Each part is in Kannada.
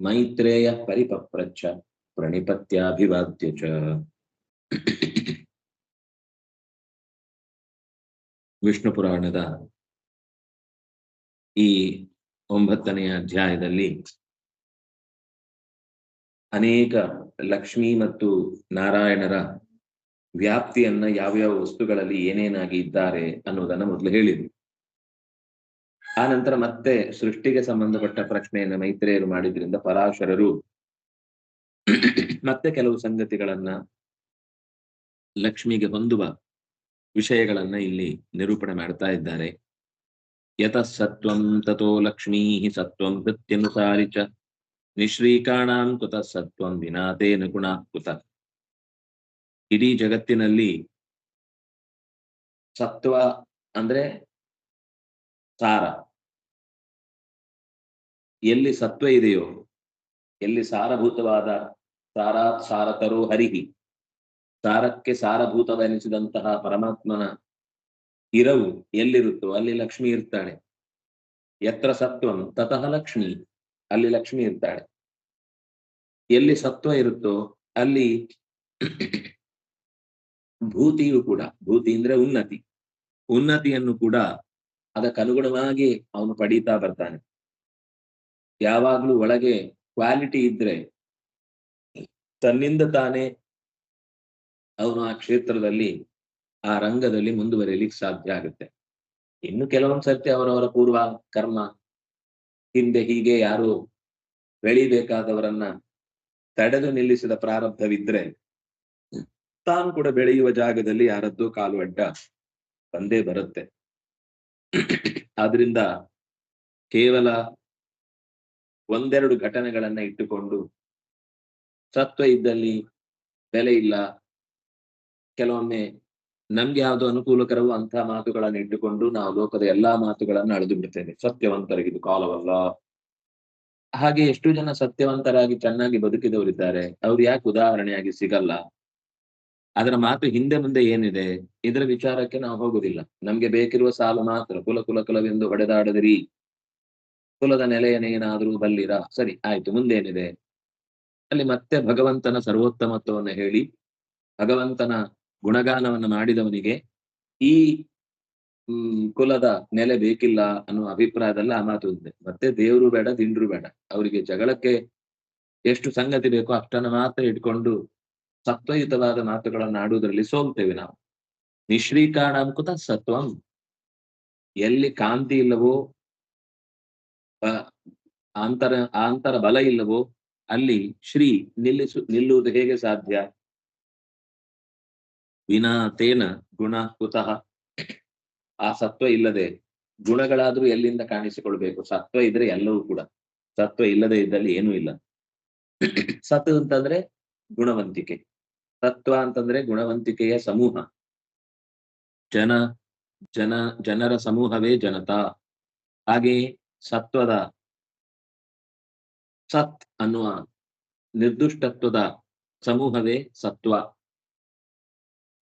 ಮೈತ್ರೇಯ ಪರಿಪಪ್ರಚ್ಛ, ಪ್ರಣಿಪತ್ಯಾಭಿವಾದ್ಯ ವಿಷ್ಣು ಪುರಾಣದ ಈ ಒಂಬತ್ತನೆಯ ಅಧ್ಯಾಯದಲ್ಲಿ ಅನೇಕ ಲಕ್ಷ್ಮಿ ಮತ್ತು ನಾರಾಯಣರ ವ್ಯಾಪ್ತಿಯನ್ನ ಯಾವ್ಯಾವ ವಸ್ತುಗಳಲ್ಲಿ ಏನೇನಾಗಿ ಇದ್ದಾರೆ ಅನ್ನೋದನ್ನ ಮೊದಲು ಹೇಳಿದ್ರು. ಆ ನಂತರ ಮತ್ತೆ ಸೃಷ್ಟಿಗೆ ಸಂಬಂಧಪಟ್ಟ ಪ್ರಶ್ನೆಯನ್ನ ಮೈತ್ರಿಯರು ಮಾಡಿದ್ರಿಂದ ಪರಾಶರರು ಮತ್ತೆ ಕೆಲವು ಸಂಗತಿಗಳನ್ನ ಲಕ್ಷ್ಮಿಗೆ ಹೊಂದುವ ವಿಷಯಗಳನ್ನ ಇಲ್ಲಿ ನಿರೂಪಣೆ ಮಾಡ್ತಾ ಇದ್ದಾರೆ. ಯತಃ ಸತ್ವಂ ತಥೋ ಲಕ್ಷ್ಮೀ ಸತ್ವಂ ಕೃತ್ಯನುಸಾರಿ ಚ ನಿಶ್ರೀಕಾಣಾಂ ಕುತ ಸತ್ವಂ ವಿನಾತೇನ ಗುಣ ಕುತ. ಇಡೀ ಜಗತ್ತಿನಲ್ಲಿ ಸತ್ವ ಅಂದ್ರೆ ಸಾರ. ಎಲ್ಲಿ ಸತ್ವ ಇದೆಯೋ, ಎಲ್ಲಿ ಸಾರಭೂತವಾದ ಸಾರಾತ್ ಸಾರತರೋ ಹರಿಹಿ, ಸಾರಕ್ಕೆ ಸಾರಭೂತವೆನಿಸಿದಂತಹ ಪರಮಾತ್ಮನ ಇರವು ಎಲ್ಲಿರುತ್ತೋ ಅಲ್ಲಿ ಲಕ್ಷ್ಮಿ ಇರ್ತಾಳೆ. ಎತ್ರ ಸತ್ವಂ, ತತಃ ಲಕ್ಷ್ಮಿ, ಅಲ್ಲಿ ಲಕ್ಷ್ಮಿ ಇರ್ತಾಳೆ. ಎಲ್ಲಿ ಸತ್ವ ಇರುತ್ತೋ ಅಲ್ಲಿ ಭೂತಿಯು ಕೂಡ, ಭೂತಿ ಅಂದ್ರೆ ಉನ್ನತಿ, ಉನ್ನತಿಯನ್ನು ಕೂಡ ಅದಕ್ಕನುಗುಣವಾಗಿ ಅವನು ಪಡೀತಾ ಬರ್ತಾನೆ. ಯಾವಾಗ್ಲೂ ಒಳಗೆ ಕ್ವಾಲಿಟಿ ಇದ್ರೆ ತನ್ನಿಂದ ತಾನೇ ಅವನು ಆ ಕ್ಷೇತ್ರದಲ್ಲಿ, ಆ ರಂಗದಲ್ಲಿ ಮುಂದುವರಿಯಲಿಕ್ಕೆ ಸಾಧ್ಯ ಆಗುತ್ತೆ. ಇನ್ನು ಕೆಲವೊಂದ್ ಸರ್ತಿ ಅವರವರ ಪೂರ್ವ ಕರ್ಮ, ಹಿಂದೆ ಹೀಗೆ ಯಾರು ಬೆಳಿಬೇಕಾದವರನ್ನ ತಡೆದು ನಿಲ್ಲಿಸಿದ ಪ್ರಾರಬ್ಧವಿದ್ರೆ, ತಾನು ಕೂಡ ಬೆಳೆಯುವ ಜಾಗದಲ್ಲಿ ಯಾರದ್ದೋ ಕಾಲು ಅಡ್ಡ ಬಂದೇ ಬರುತ್ತೆ. ಆದ್ರಿಂದ ಕೇವಲ ಒಂದೆರಡು ಘಟನೆಗಳನ್ನ ಇಟ್ಟುಕೊಂಡು ಸತ್ವ ಇದ್ದಲ್ಲಿ ಬೆಲೆ ಇಲ್ಲ. ಕೆಲವೊಮ್ಮೆ ನಮ್ಗೆ ಯಾವುದು ಅನುಕೂಲಕರವೋ ಅಂತಹ ಮಾತುಗಳನ್ನು ಇಟ್ಟುಕೊಂಡು ನಾವು ಲೋಕದ ಎಲ್ಲಾ ಮಾತುಗಳನ್ನು ಅಳೆದು ಬಿಡ್ತೇವೆ. ಸತ್ಯವಂತರಿಗೆ ಇದು ಕಾಲವಲ್ಲ. ಹಾಗೆ ಎಷ್ಟು ಜನ ಸತ್ಯವಂತರಾಗಿ ಚೆನ್ನಾಗಿ ಬದುಕಿದವರಿದ್ದಾರೆ. ಅವ್ರು ಯಾಕೆ ಉದಾಹರಣೆಯಾಗಿ ಸಿಗಲ್ಲ? ಅದರ ಮಾತು ಹಿಂದೆ ಮುಂದೆ ಏನಿದೆ? ಇದರ ವಿಚಾರಕ್ಕೆ ನಾವು ಹೋಗುದಿಲ್ಲ. ನಮ್ಗೆ ಬೇಕಿರುವ ಸಾಲು ಮಾತ್ರ. ಕುಲ ಕುಲ ಕುಲವೆಂದು ಹೊಡೆದಾಡದಿರಿ. ಕುಲದ ನೆಲೆಯನೇನಾದರೂ ಬಲ್ಲಿರ? ಸರಿ, ಆಯ್ತು. ಮುಂದೇನಿದೆ? ಅಲ್ಲಿ ಮತ್ತೆ ಭಗವಂತನ ಸರ್ವೋತ್ತಮತ್ವವನ್ನು ಹೇಳಿ, ಭಗವಂತನ ಗುಣಗಾನವನ್ನು ಮಾಡಿದವನಿಗೆ ಈ ಕುಲದ ನೆಲೆ ಬೇಕಿಲ್ಲ ಅನ್ನುವ ಅಭಿಪ್ರಾಯದಲ್ಲಿ ಆ ಮಾತು ಇದೆ. ಮತ್ತೆ ದೇವರು ಬೇಡ, ದಿಂಡ್ರು ಬೇಡ. ಅವರಿಗೆ ಜಗಳಕ್ಕೆ ಎಷ್ಟು ಸಂಗತಿ ಬೇಕೋ ಅಷ್ಟನ್ನು ಮಾತ್ರ ಇಟ್ಕೊಂಡು ಸತ್ವಯುತವಾದ ಮಾತುಗಳನ್ನು ಆಡುವುದರಲ್ಲಿ ಸೋಲ್ತೇವೆ ನಾವು. ನಿಶ್ರೀಕಾರಣ ಕುತ ಸತ್ವಂ. ಎಲ್ಲಿ ಕಾಂತಿ ಇಲ್ಲವೋ ಆಂತರ ಆಂತರ ಬಲ ಇಲ್ಲವೋ, ಅಲ್ಲಿ ಶ್ರೀ ನಿಲ್ಲಿಸು, ನಿಲ್ಲುವುದು ಹೇಗೆ ಸಾಧ್ಯ? ವಿನಾ ತೇನ ಗುಣ ಕುತಃ ಆ ಸತ್ವ ಇಲ್ಲದೆ ಗುಣಗಳಾದ್ರೂ ಎಲ್ಲಿಂದ ಕಾಣಿಸಿಕೊಳ್ಬೇಕು? ಸತ್ವ ಇದ್ರೆ ಎಲ್ಲವೂ ಕೂಡ. ಸತ್ವ ಇಲ್ಲದೆ ಇದ್ದಲ್ಲಿ ಏನೂ ಇಲ್ಲ. ಸತ್ ಅಂತಂದ್ರೆ ಗುಣವಂತಿಕೆ. ತತ್ವ ಅಂತಂದ್ರೆ ಗುಣವಂತಿಕೆಯ ಸಮೂಹ. ಜನ ಜನ, ಜನರ ಸಮೂಹವೇ ಜನತಾ. ಹಾಗೆ ಸತ್ವದ ಸತ್ ಅನ್ನುವ ನಿರ್ದುಷ್ಟತ್ವದ ಸಮೂಹವೇ ಸತ್ವ.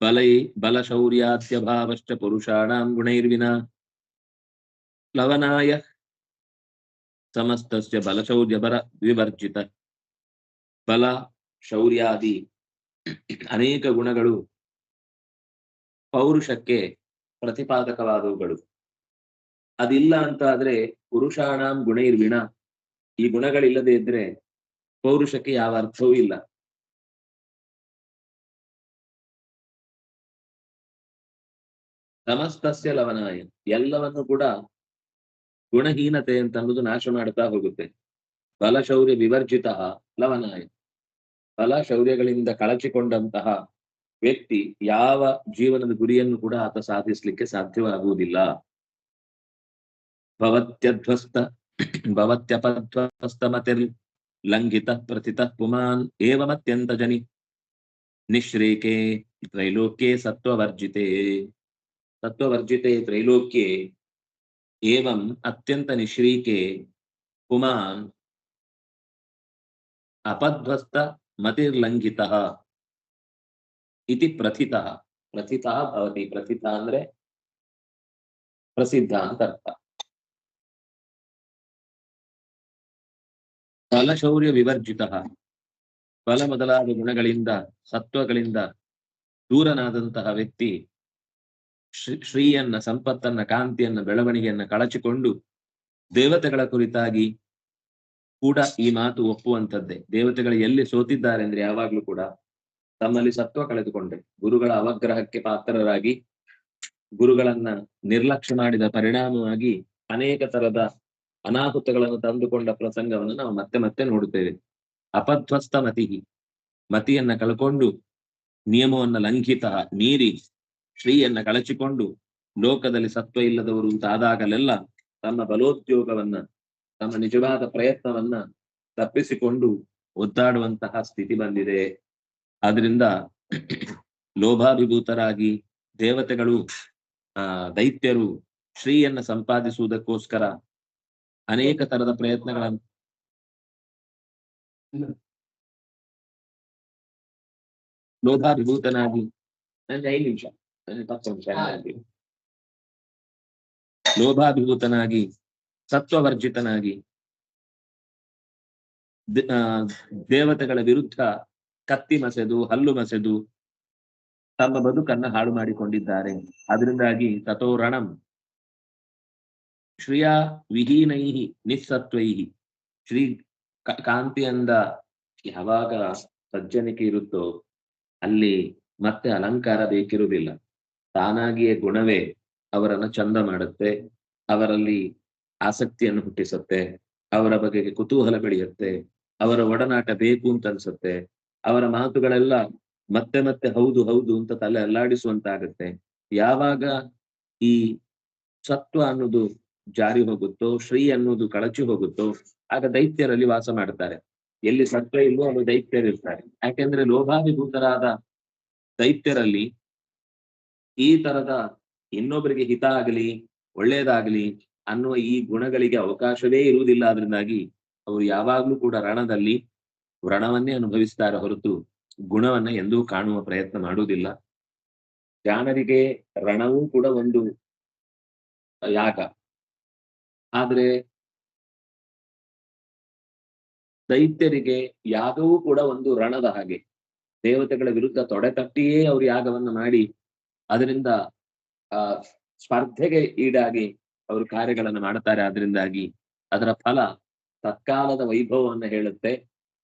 ಬಲೈ ಬಲಶೌರ್ಯಾತ್ಯಭಾವಶ್ಚ ಪುರುಷಾಣಾಂ ಗುಣೈರ್ವಿನ ಪ್ಲವನಾಯ ಸಮಸ್ತಸ್ಯ ಬಲಶೌರ್ಯ ಬರ ವಿವರ್ಜಿತ. ಬಲ, ಶೌರ್ಯಾದಿ ಅನೇಕ ಗುಣಗಳು ಪೌರುಷಕ್ಕೆ ಪ್ರತಿಪಾದಕವಾದವುಗಳು. ಅದಿಲ್ಲ ಅಂತ ಆದ್ರೆ ಪುರುಷಾಣಾಂ ಗುಣೈರ್ವಿಣ ಈ ಗುಣಗಳಿಲ್ಲದೆ ಇದ್ರೆ ಪೌರುಷಕ್ಕೆ ಯಾವ ಅರ್ಥವೂ ಇಲ್ಲ. ಸಮಸ್ತಸ್ಯ ಲವನಾಯ. ಎಲ್ಲವನ್ನು ಕೂಡ ಗುಣಹೀನತೆ ಅಂತ ಅನ್ನೋದು ನಾಶ ಮಾಡ್ತಾ ಹೋಗುತ್ತೆ. ಬಲಶೌರ್ಯ ವಿವರ್ಜಿತ ಲವನಾಯ. ಬಲ ಶೌರ್ಯಗಳಿಂದ ಕಳಚಿಕೊಂಡಂತಹ ವ್ಯಕ್ತಿ ಯಾವ ಜೀವನದ ಗುರಿಯನ್ನು ಕೂಡ ಆತ ಸಾಧಿಸ್ಲಿಕ್ಕೆ ಸಾಧ್ಯವಾಗುವುದಿಲ್ಲ. भवत्यध्वस्त भवत्यपध्वस्तमतिर्लङ्घितः प्रथितः पुमान् एवमत्यन्तजनि। निःश्रेके त्रैलोक्ये सत्त्ववर्जिते। सत्त्ववर्जिते त्रैलोक्ये एवम् अत्यन्तनिःश्रीके पुमान् अपध्वस्तमतिर्लङ्घितः इति प्रथितः। प्रथितः भवति। प्रथितः अन्द्रे प्रसिद्धान्तर्थ ಫಲಶೌರ್ಯ ವಿವರ್ಜಿತ. ಬಲ ಮೊದಲಾದ ಗುಣಗಳಿಂದ, ಸತ್ವಗಳಿಂದ ದೂರನಾದಂತಹ ವ್ಯಕ್ತಿ ಶ್ರೀ, ಶ್ರೀಯನ್ನ ಸಂಪತ್ತನ್ನ, ಕಾಂತಿಯನ್ನ, ಬೆಳವಣಿಗೆಯನ್ನ ಕಳಚಿಕೊಂಡು ದೇವತೆಗಳ ಕುರಿತಾಗಿ ಕೂಡ ಈ ಮಾತು ಒಪ್ಪುವಂಥದ್ದೇ. ದೇವತೆಗಳು ಎಲ್ಲಿ ಸೋತಿದ್ದಾರೆ ಅಂದ್ರೆ ಯಾವಾಗ್ಲೂ ಕೂಡ ತಮ್ಮಲ್ಲಿ ಸತ್ವ ಕಳೆದುಕೊಂಡೆ. ಗುರುಗಳ ಅವಗ್ರಹಕ್ಕೆ ಪಾತ್ರರಾಗಿ ಗುರುಗಳನ್ನ ನಿರ್ಲಕ್ಷ್ಯ ಮಾಡಿದ ಪರಿಣಾಮವಾಗಿ ಅನೇಕ ತರದ ಅನಾಹುತಗಳನ್ನು ತಂದುಕೊಂಡ ಪ್ರಸಂಗವನ್ನು ನಾವು ಮತ್ತೆ ಮತ್ತೆ ನೋಡುತ್ತೇವೆ. ಅಪಧ್ವಸ್ತ ಮತಿ ಮತಿಯನ್ನ ಕಳ್ಕೊಂಡು ನಿಯಮವನ್ನ ಲಂಘಿತ ಮೀರಿ ಶ್ರೀಯನ್ನ ಕಳಚಿಕೊಂಡು ಲೋಕದಲ್ಲಿ ಸತ್ವ ಇಲ್ಲದವರು ಅಂತಾದಾಗಲೆಲ್ಲ ತಮ್ಮ ಬಲೋದ್ಯೋಗವನ್ನ, ತಮ್ಮ ನಿಜವಾದ ಪ್ರಯತ್ನವನ್ನ ತಪ್ಪಿಸಿಕೊಂಡು ಒದ್ದಾಡುವಂತಹ ಸ್ಥಿತಿ ಬಂದಿದೆ. ಆದ್ರಿಂದ ಲೋಭಾಭಿಭೂತರಾಗಿ ದೇವತೆಗಳು, ಆ, ದೈತ್ಯರು ಶ್ರೀಯನ್ನ ಸಂಪಾದಿಸುವುದಕ್ಕೋಸ್ಕರ ಅನೇಕ ತರದ ಪ್ರಯತ್ನಗಳನ್ನು ಐದು ನಿಮಿಷ. ನಿಮಿಷ ಲೋಭಾಭಿಭೂತನಾಗಿ ಸತ್ವವರ್ಜಿತನಾಗಿ ದೇವತೆಗಳ ವಿರುದ್ಧ ಕತ್ತಿ ಮಸೆದು ಹಲ್ಲು ಮಸೆದು ತಮ್ಮ ಬದುಕನ್ನ ಹಾಳು ಮಾಡಿಕೊಂಡಿದ್ದಾರೆ ಅದರಿಂದಾಗಿ ತಥೋ ರಣಂ ಶ್ರಿಯ ವಿಹೀನೈ ನಿಸ್ಸತ್ವೈ. ಶ್ರೀ ಕಾಂತಿ ಅಂದ ಯಾವಾಗ ಸಜ್ಜನಿಕೆ ಇರುತ್ತೋ ಅಲ್ಲಿ ಮತ್ತೆ ಅಲಂಕಾರ ಬೇಕಿರುವುದಿಲ್ಲ. ತಾನಾಗಿಯೇ ಗುಣವೇ ಅವರನ್ನು ಚಂದ ಮಾಡುತ್ತೆ, ಅವರಲ್ಲಿ ಆಸಕ್ತಿಯನ್ನು ಹುಟ್ಟಿಸುತ್ತೆ, ಅವರ ಬಗೆಗೆ ಕುತೂಹಲ ಬೆಳೆಯುತ್ತೆ, ಅವರ ಒಡನಾಟ ಬೇಕು ಅಂತ ಅನ್ಸುತ್ತೆ, ಅವರ ಮಾತುಗಳೆಲ್ಲ ಮತ್ತೆ ಮತ್ತೆ ಹೌದು ಹೌದು ಅಂತ ತಲೆ ಅಲ್ಲಾಡಿಸುವಂತಾಗುತ್ತೆ. ಯಾವಾಗ ಈ ಸತ್ವ ಅನ್ನೋದು ಜಾರಿ ಹೋಗುತ್ತೋ, ಶ್ರೀ ಅನ್ನೋದು ಕಳಚಿ ಹೋಗುತ್ತೋ, ಆಗ ದೈತ್ಯರಲ್ಲಿ ವಾಸ ಮಾಡ್ತಾರೆ. ಎಲ್ಲಿ ಸತ್ವ ಇಲ್ವೋ ಅಲ್ಲಿ ದೈತ್ಯರಿರ್ತಾರೆ ಯಾಕೆಂದ್ರೆ ಲೋಭಾಭಿಭೂತರಾದ ದೈತ್ಯರಲ್ಲಿ ಈ ತರದ ಇನ್ನೊಬ್ಬರಿಗೆ ಹಿತ ಆಗಲಿ, ಒಳ್ಳೇದಾಗ್ಲಿ ಅನ್ನುವ ಈ ಗುಣಗಳಿಗೆ ಅವಕಾಶವೇ ಇರುವುದಿಲ್ಲ. ಅದರಿಂದಾಗಿ ಅವರು ಯಾವಾಗ್ಲೂ ಕೂಡ ರಣದಲ್ಲಿ ವ್ರಣವನ್ನೇ ಅನುಭವಿಸ್ತಾರೆ ಹೊರತು ಗುಣವನ್ನ ಎಂದೂ ಕಾಣುವ ಪ್ರಯತ್ನ ಮಾಡುವುದಿಲ್ಲ. ಜಾನರಿಗೆ ರಣವೂ ಕೂಡ ಒಂದು ಯಾಗ. ಆದ್ರೆ ದೈತ್ಯರಿಗೆ ಯಾಗವೂ ಕೂಡ ಒಂದು ರಣದ ಹಾಗೆ, ದೇವತೆಗಳ ವಿರುದ್ಧ ತೊಡೆ ತಟ್ಟಿಯೇ ಅವರು ಯಾಗವನ್ನು ಮಾಡಿ, ಅದರಿಂದ, ಆ, ಸ್ಪರ್ಧೆಗೆ ಈಡಾಗಿ ಅವರು ಕಾರ್ಯಗಳನ್ನು ಮಾಡುತ್ತಾರೆ ಅದರಿಂದಾಗಿ ಅದರ ಫಲ ತತ್ಕಾಲದ ವೈಭವವನ್ನು ಹೇಳುತ್ತೆ.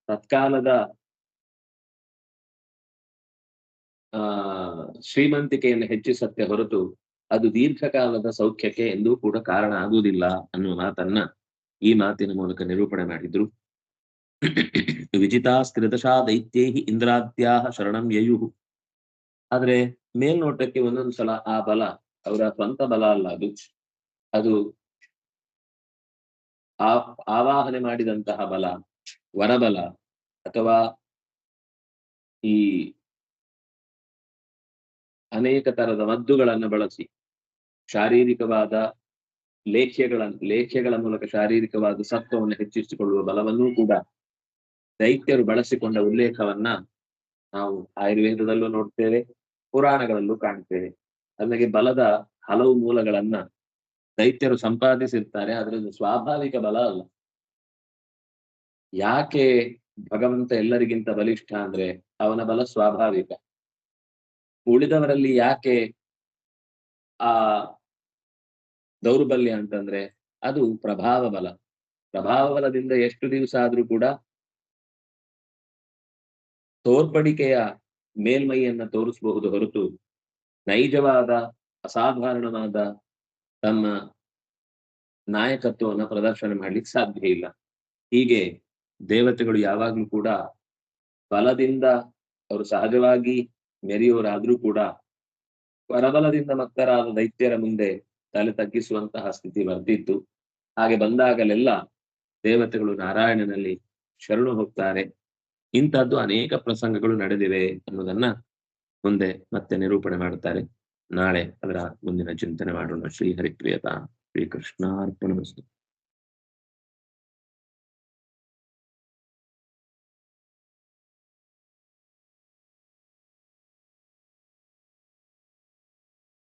ತತ್ಕಾಲದ, ಆ, ಶ್ರೀಮಂತಿಕೆಯನ್ನು ಹೆಚ್ಚಿಸತ್ತೆ ಹೊರತು ಅದು ದೀರ್ಘಕಾಲದ ಸೌಖ್ಯಕ್ಕೆ ಎಂದೂ ಕೂಡ ಕಾರಣ ಆಗುವುದಿಲ್ಲ ಅನ್ನುವ ಮಾತನ್ನ ಈ ಮಾತಿನ ಮೂಲಕ ನಿರೂಪಣೆ ಮಾಡಿದ್ರು. ವಿಜಿತಾ ಸ್ಕೃತಶಾ ದೈತ್ಯೈಹಿ ಇಂದ್ರಾದ್ಯಾಹ ಶರಣಂ ಯಯು ಆದ್ರೆ ಮೇಲ್ನೋಟಕ್ಕೆ ಒಂದೊಂದು ಸಲ ಆ ಬಲ ಅವರ ಸ್ವಂತ ಬಲ ಅಲ್ಲ ಅದು. ಅದು ಆ ಆವಾಹನೆ ಮಾಡಿದಂತಹ ಬಲ, ವರಬಲ ಅಥವಾ ಈ ಅನೇಕ ತರದ ಮದ್ದುಗಳನ್ನು ಬಳಸಿ ಶಾರೀರಿಕವಾದ ಲೇಖ್ಯಗಳ ಲೇಖ್ಯಗಳ ಮೂಲಕ ಶಾರೀರಿಕವಾದ ಸತ್ವವನ್ನು ಹೆಚ್ಚಿಸಿಕೊಳ್ಳುವ ಬಲವನ್ನೂ ಕೂಡ ದೈತ್ಯರು ಬಳಸಿಕೊಂಡ ಉಲ್ಲೇಖವನ್ನ ನಾವು ಆಯುರ್ವೇದದಲ್ಲೂ ನೋಡ್ತೇವೆ, ಪುರಾಣಗಳಲ್ಲೂ ಕಾಣ್ತೇವೆ. ಅಲ್ಲಿಗೆ ಬಲದ ಹಲವು ಮೂಲಗಳನ್ನ ದೈತ್ಯರು ಸಂಪಾದಿಸಿರ್ತಾರೆ ಅದರಲ್ಲಿ ಸ್ವಾಭಾವಿಕ ಬಲ ಅಲ್ಲ. ಯಾಕೆ ಭಗವಂತ ಎಲ್ಲರಿಗಿಂತ ಬಲಿಷ್ಠ ಅಂದ್ರೆ ಅವನ ಬಲ ಸ್ವಾಭಾವಿಕ. ಉಳಿದವರಲ್ಲಿ ಯಾಕೆ ಆ ದೌರ್ಬಲ್ಯ ಅಂತಂದ್ರೆ ಅದು ಪ್ರಭಾವ ಬಲ. ಪ್ರಭಾವ ಬಲದಿಂದ ಎಷ್ಟು ದಿವಸ ಆದ್ರೂ ಕೂಡ ತೋರ್ಪಡಿಕೆಯ ಮೇಲ್ಮೈಯನ್ನ ತೋರಿಸಬಹುದು ಹೊರತು ನೈಜವಾದ, ಅಸಾಧಾರಣವಾದ ತಮ್ಮ ನಾಯಕತ್ವವನ್ನು ಪ್ರದರ್ಶನ ಮಾಡ್ಲಿಕ್ಕೆ ಸಾಧ್ಯ ಇಲ್ಲ. ಹೀಗೆ ದೇವತೆಗಳು ಯಾವಾಗ್ಲೂ ಕೂಡ ಬಲದಿಂದ ಅವರು ಸಹಜವಾಗಿ ಮೆರೆಯುವರಾದ್ರೂ ಕೂಡ ಪರಬಲದಿಂದ ಮತ್ತರಾದ ದೈತ್ಯರ ಮುಂದೆ ತಲೆ ತಗ್ಗಿಸುವಂತಹ ಸ್ಥಿತಿ ಬರ್ತಿತ್ತು. ಹಾಗೆ ಬಂದಾಗಲೆಲ್ಲ ದೇವತೆಗಳು ನಾರಾಯಣನಲ್ಲಿ ಶರಣು ಹೋಗ್ತಾರೆ. ಇಂಥದ್ದು ಅನೇಕ ಪ್ರಸಂಗಗಳು ನಡೆದಿವೆ ಅನ್ನೋದನ್ನ ಮುಂದೆ ಮತ್ತೆ ನಿರೂಪಣೆ ಮಾಡುತ್ತಾರೆ. ನಾಳೆ ಅದರ ಮುಂದಿನ ಚಿಂತನೆ ಮಾಡೋಣ. ಶ್ರೀ ಹರಿಪ್ರಿಯತಾ ಶ್ರೀ ಕೃಷ್ಣಾರ್ಪಣ